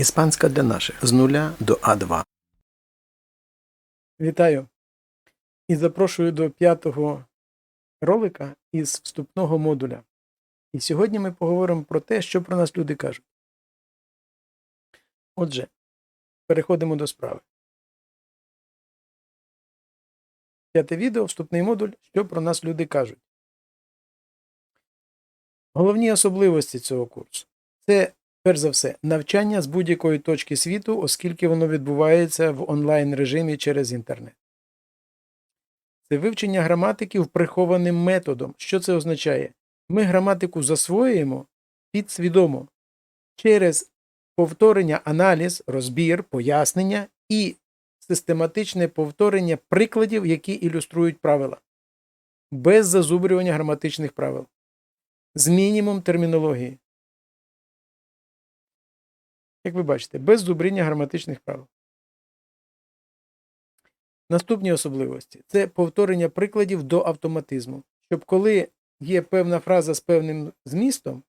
Іспанська для наших з нуля до А2. Вітаю і запрошую до п'ятого ролика із вступного модуля. І сьогодні ми поговоримо про те, що про нас люди кажуть. Отже, переходимо до справи. П'яте відео, вступний модуль, що про нас люди кажуть. Головні особливості цього курсу це, перш за все, навчання з будь-якої точки світу, оскільки воно відбувається в онлайн режимі через інтернет. Це вивчення граматики прихованим методом. Що це означає? Ми граматику засвоюємо підсвідомо через повторення, аналіз, розбір, пояснення і систематичне повторення прикладів, які ілюструють правила, без зазубрювання граматичних правил, з мінімум термінології. Як ви бачите, без зубріння граматичних правил. Наступні особливості це повторення прикладів до автоматизму, щоб коли є певна фраза з певним змістом,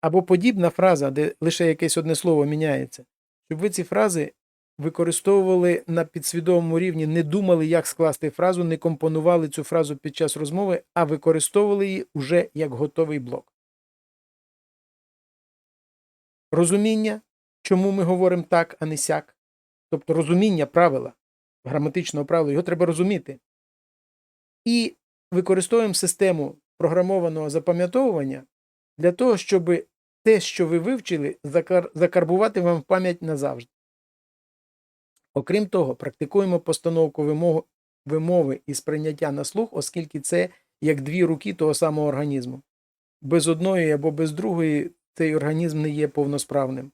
або подібна фраза, де лише якесь одне слово міняється, щоб ви ці фрази використовували на підсвідомому рівні, не думали, як скласти фразу, не компонували цю фразу під час розмови, а використовували її уже як готовий блок. Розуміння, чому ми говоримо так, а не сяк. Тобто розуміння правила, граматичного правила, його треба розуміти. І використовуємо систему програмованого запам'ятовування для того, щоб те, що ви вивчили, закар- закарбувати вам в пам'ять назавжди. Окрім того, практикуємо постановку вимог- вимови і сприйняття на слух, оскільки це як дві руки того самого організму. Без одної або без другої цей організм не є повносправним.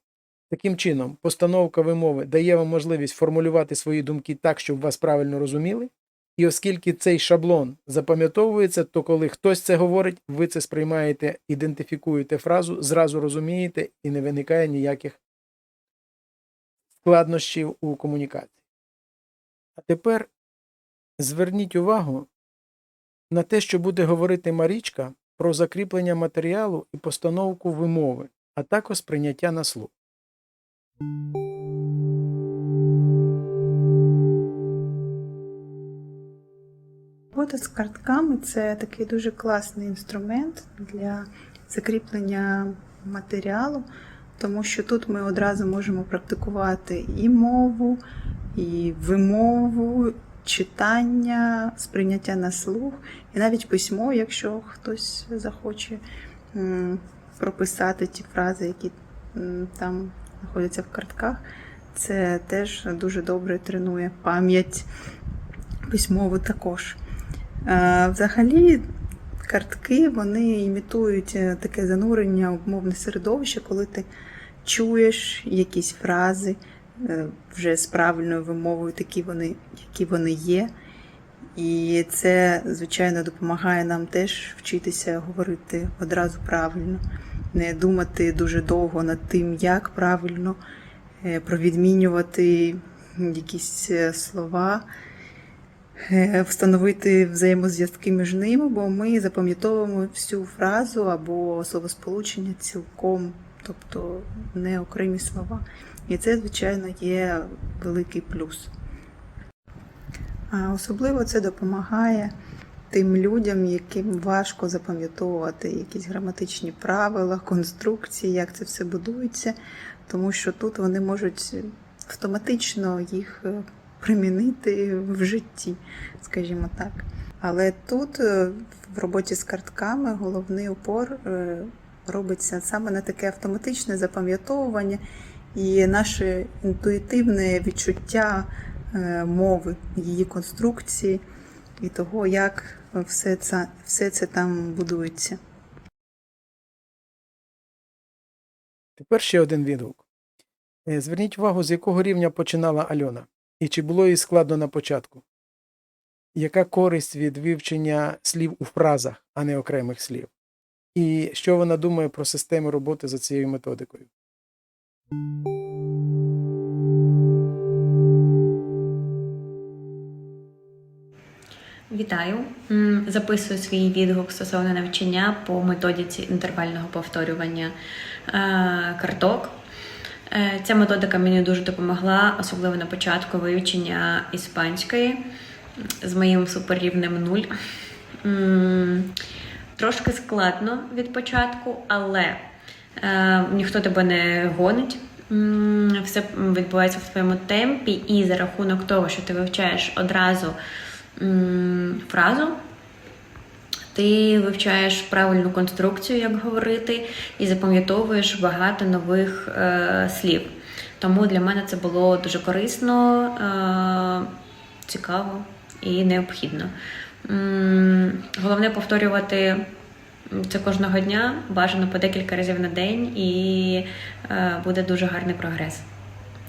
Таким чином, постановка вимови дає вам можливість формулювати свої думки так, щоб вас правильно розуміли. І оскільки цей шаблон запам'ятовується, то коли хтось це говорить, ви це сприймаєте, ідентифікуєте фразу, зразу розумієте і не виникає ніяких складнощів у комунікації. А тепер зверніть увагу на те, що буде говорити Марічка про закріплення матеріалу і постановку вимови, а також прийняття на слух. Робота з картками це такий дуже класний інструмент для закріплення матеріалу, тому що тут ми одразу можемо практикувати і мову, і вимову, читання, сприйняття на слух, і навіть письмо, якщо хтось захоче прописати ті фрази, які там знаходяться в картках. Це теж дуже добре тренує пам'ять письмову також. Е, Взагалі, картки вони імітують е, таке занурення в мовне середовище, коли ти чуєш якісь фрази е, вже з правильною вимовою, такі вони, які вони є. І це, звичайно, допомагає нам теж вчитися говорити одразу правильно, не думати дуже довго над тим, як правильно, е, провідмінювати якісь е, слова е, встановити взаємозв'язки між ними, бо ми запам'ятовуємо всю фразу або словосполучення цілком, тобто не окремі слова. І це, звичайно, є великий плюс. Особливо це допомагає тим людям, яким важко запам'ятовувати якісь граматичні правила, конструкції, як це все будується, тому що тут вони можуть автоматично їх е, примінити в житті, скажімо так. Але тут е, в роботі з картками головний упор е, робиться саме на таке автоматичне запам'ятовування і наше інтуїтивне відчуття мови, її конструкції і того, як все це, все це там будується. Тепер ще один відгук. Е, Зверніть увагу, з якого рівня починала Альона, і чи було їй складно на початку. Яка користь від вивчення слів у фразах, а не окремих слів? І що вона думає про систему роботи за цією методикою? Вітаю! Записую свій відгук стосовно навчання по методиці інтервального повторювання е, карток. Е, Ця методика мені дуже допомогла, особливо на початку вивчення іспанської з моїм суперрівнем нуль. Трошки складно від початку, але е, ніхто тебе не гонить. Все відбувається в своєму темпі, і за рахунок того, що ти вивчаєш одразу фразу, ти вивчаєш правильну конструкцію, як говорити, і запам'ятовуєш багато нових е, слів. Тому для мене це було дуже корисно, е, цікаво і необхідно. Головне повторювати це кожного дня, бажано по декілька разів на день, і е, буде дуже гарний прогрес.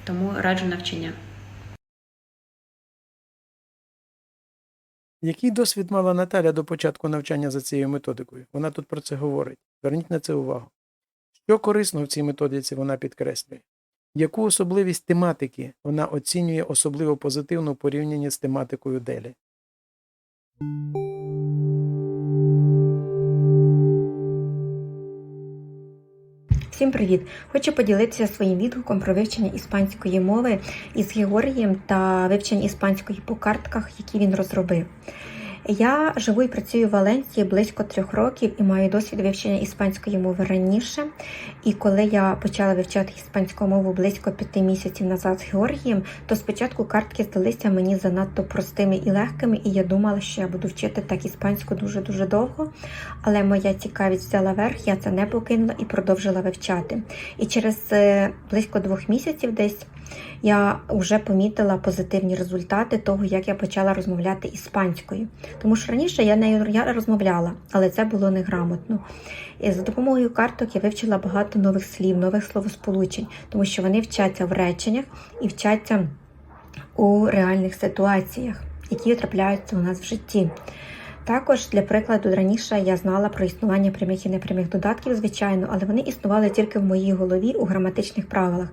Тому раджу навчання. Який досвід мала Наталя до початку навчання за цією методикою? Вона тут про це говорить. Зверніть на це увагу. Що корисного в цій методиці вона підкреслює? Яку особливість тематики вона оцінює особливо позитивно в порівнянні з тематикою Делі? Всім привіт! Хочу поділитися своїм відгуком про вивчення іспанської мови із Георгієм та вивчення іспанської по картках, які він розробив. Я живу і працюю в Валенції близько трьох років і маю досвід вивчення іспанської мови раніше. І коли я почала вивчати іспанську мову близько п'яти місяців назад з Георгієм, то спочатку картки здалися мені занадто простими і легкими, і я думала, що я буду вчити так іспанську дуже дуже довго. Але моя цікавість взяла верх, я це не покинула і продовжила вивчати. І через е, близько двох місяців десь я вже помітила позитивні результати того, як я почала розмовляти іспанською. Тому що раніше я нею розмовляла, але це було неграмотно. І за допомогою карток я вивчила багато нових слів, нових словосполучень, тому що вони вчаться в реченнях і вчаться у реальних ситуаціях, які трапляються у нас в житті. Також, для прикладу, раніше я знала про існування прямих і непрямих додатків, звичайно, але вони існували тільки в моїй голові у граматичних правилах.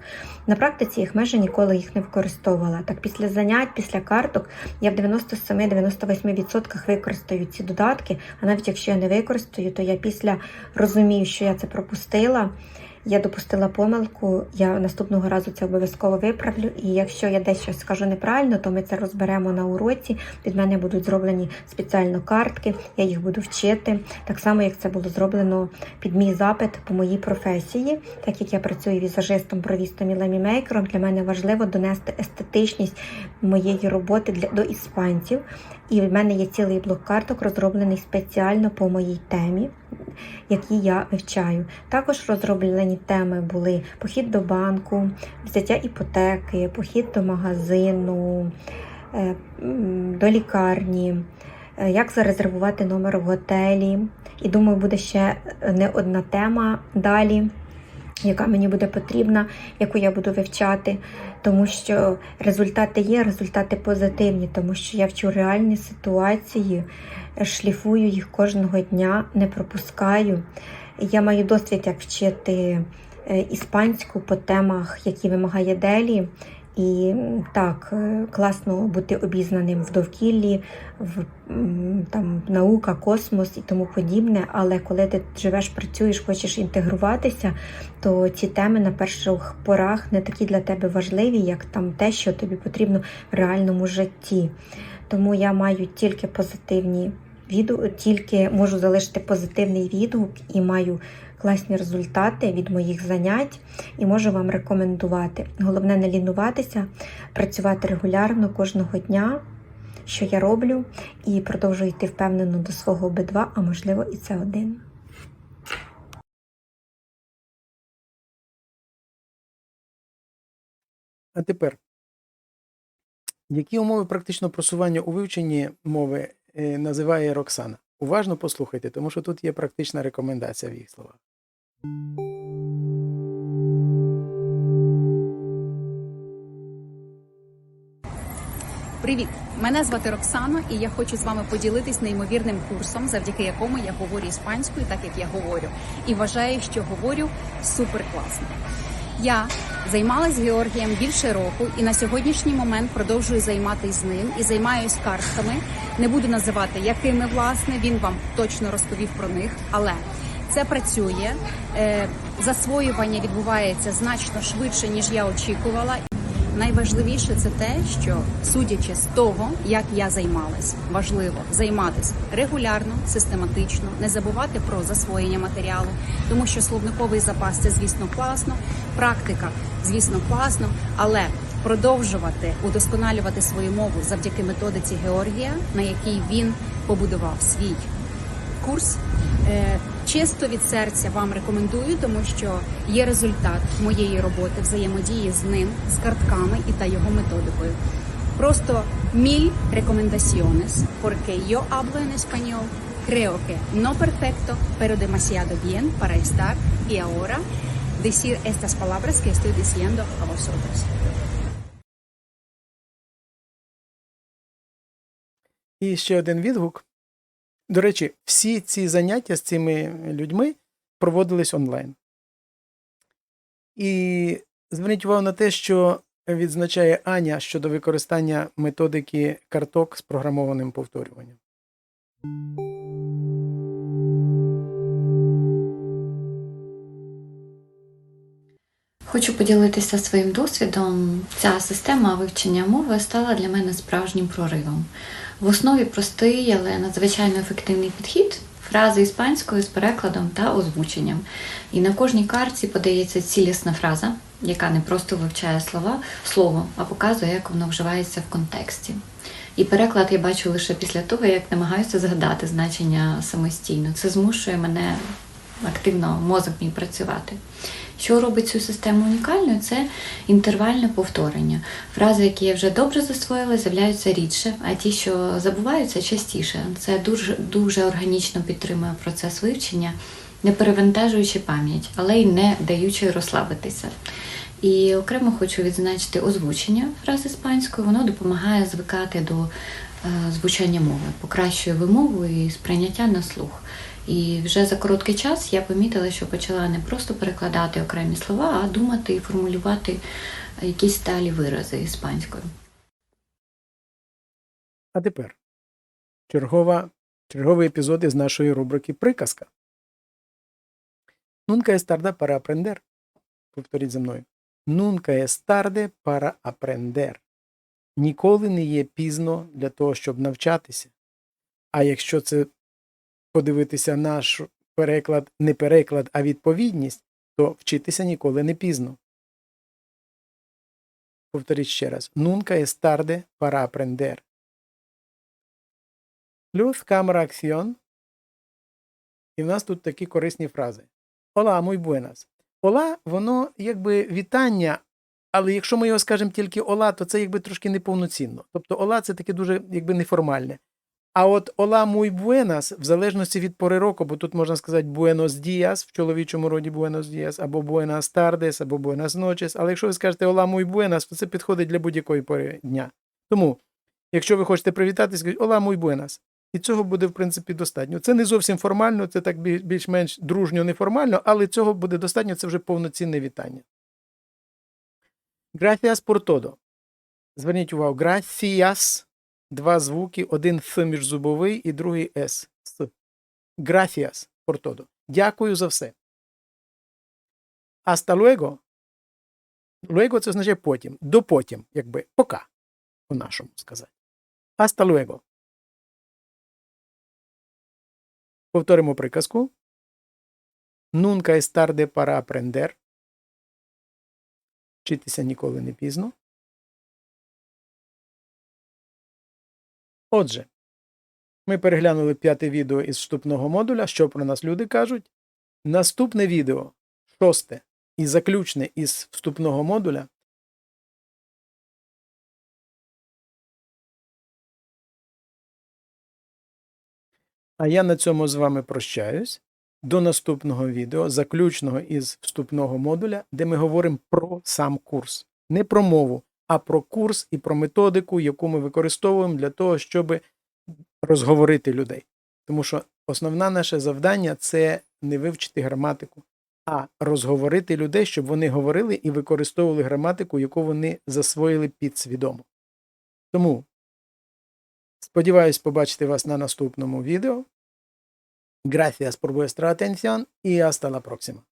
На практиці їх майже ніколи їх не використовувала. Так, після занять, після карток я в 97-98% використаю ці додатки, а навіть якщо я не використаю, то я після розумію, що я це пропустила. Я допустила помилку, я наступного разу це обов'язково виправлю. І якщо я десь щось скажу неправильно, то ми це розберемо на уроці. Від мене будуть зроблені спеціально картки, я їх буду вчити. Так само, як це було зроблено під мій запит по моїй професії, так як я працюю візажистом, бровістом і лемімейкером, для мене важливо донести естетичність моєї роботи для до іспанців. І в мене є цілий блок карток, розроблений спеціально по моїй темі, які я вивчаю. Також розроблені теми були похід до банку, взяття іпотеки, похід до магазину, е, до лікарні, е, як зарезервувати номер в готелі. І думаю, буде ще не одна тема далі. Яка мені буде потрібна, яку я буду вивчати, тому що результати є, результати позитивні, тому що я вчу реальні ситуації, шліфую їх кожного дня, не пропускаю. Я маю досвід, як вчити е, іспанську по темах, які вимагає Делі. І так, е, класно бути обізнаним в довкіллі, в там, наука, космос і тому подібне. Але коли ти живеш, працюєш, хочеш інтегруватися, то ці теми на перших порах не такі для тебе важливі, як там те, що тобі потрібно в реальному житті. Тому я маю тільки позитивні відгуки, тільки можу залишити позитивний відгук і маю класні результати від моїх занять і можу вам рекомендувати. Головне не лінуватися, працювати регулярно кожного дня, що я роблю, і продовжую йти впевнено до свого Б2, а можливо і це один. А тепер, які умови практичного просування у вивченні мови називає Роксана? Уважно послухайте, тому що тут є практична рекомендація в їх словах. Привіт! Мене звати Роксана, і я хочу з вами поділитись неймовірним курсом, завдяки якому я говорю іспанською, так як я говорю, і вважаю, що говорю супер класно. Я займалась Георгієм більше року, і на сьогоднішній момент продовжую займатися з ним і займаюсь картками. Не буду називати якими власне він вам точно розповів про них, але Це працює. Е, Засвоювання відбувається значно швидше, ніж я очікувала. Найважливіше це те, що судячи з того, як я займалась, важливо займатися регулярно, систематично, не забувати про засвоєння матеріалу, тому що словниковий запас це звісно класно, практика, звісно, класно, але продовжувати удосконалювати свою мову завдяки методиці Георгія, на якій він побудував свій курс. Е, Чисто від серця вам рекомендую, тому що є результат моєї роботи взаємодії з ним, з картками і та його методикою. Просто mil recomendaciones, porque yo hablo en español, creo que no perfecto, pero demasiado bien para estar y ahora decir estas palabras que estoy diciendo a vosotros. І ще один відгук. До речі, всі ці заняття з цими людьми проводились онлайн. І зверніть увагу на те, що відзначає Аня щодо використання методики карток з програмованим повторюванням. Хочу поділитися своїм досвідом. Ця система вивчення мови стала для мене справжнім проривом. В основі простий, але надзвичайно ефективний підхід, фрази іспанською з перекладом та озвученням. І на кожній карті подається цілісна фраза, яка не просто вивчає слова, слово, а показує, як воно вживається в контексті. І переклад я бачу лише після того, як намагаюся згадати значення самостійно. Це змушує мене активно мозок мій працювати. Що робить цю систему унікальною, це інтервальне повторення. Фрази, які я вже добре засвоїла, з'являються рідше, а ті, що забуваються, частіше. Це дуже, дуже органічно підтримує процес вивчення, не перевантажуючи пам'ять, але й не даючи розслабитися. І окремо хочу відзначити озвучення фраз іспанською. Воно допомагає звикати до е, звучання мови, покращує вимову і сприйняття на слух. І вже за короткий час я помітила, що почала не просто перекладати окремі слова, а думати і формулювати якісь сталі вирази іспанською. А тепер чергова, черговий епізод із нашої рубрики Приказка. Es tarde para aprender. Повторіть за мною. Es tarde para aprender. Ніколи не є пізно для того, щоб навчатися. А якщо це подивитися наш переклад, не переклад, а відповідність, то вчитися ніколи не пізно. Повторіть ще раз. Nunca es tarde para. Luz, cámara, acción. І в нас тут такі корисні фрази. Ола, muy buenas. Ола, воно якби вітання, але якщо ми його скажемо тільки ола, то це якби трошки неповноцінно. Тобто ола це таке дуже якби неформальне. А от ола muy buenas, в залежності від пори року, бо тут можна сказати buenos días, в чоловічому роді buenos días, або buenas tardes, або buenas noches. Але якщо ви скажете ола muy buenas, то це підходить для будь-якої пори дня. Тому, якщо ви хочете привітатися, скажіть ола muy buenas. І цього буде, в принципі, достатньо. Це не зовсім формально, це так більш-менш дружньо неформально, але цього буде достатньо, це вже повноцінне вітання. Gracias por. Зверніть увагу, gracias, два звуки, один Ф міжзубовий і другий С. С. Gracias por. Дякую за все. Hasta luego. Luego це означає потім. До потім, якби пока, по-нашому сказати. Hasta luego. Повторимо приказку. Nunca es tarde para. Вчитися ніколи не пізно. Отже, ми переглянули п'яте відео із вступного модуля. Що про нас люди кажуть? Наступне відео, шосте і заключне із вступного модуля. А я на цьому з вами прощаюсь. До наступного відео, заключного із вступного модуля, де ми говоримо про сам курс. Не про мову, а про курс і про методику, яку ми використовуємо для того, щоб розговорити людей. Тому що основне наше завдання це не вивчити граматику, а розговорити людей, щоб вони говорили і використовували граматику, яку вони засвоїли підсвідомо. Тому сподіваюсь побачити вас на наступному відео. Gracias por vuestra atención y hasta la próxima.